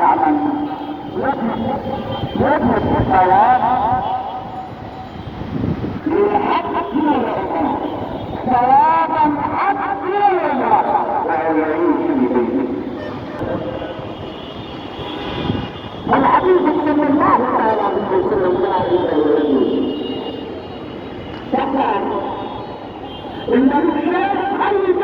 يعمل يجلس الثواب للحق ثوابا حق يمرض وهو يعيش في بيته والحديث من الله تعالى عليه صلى الله عليه وسلم فقال ان الشيخ خير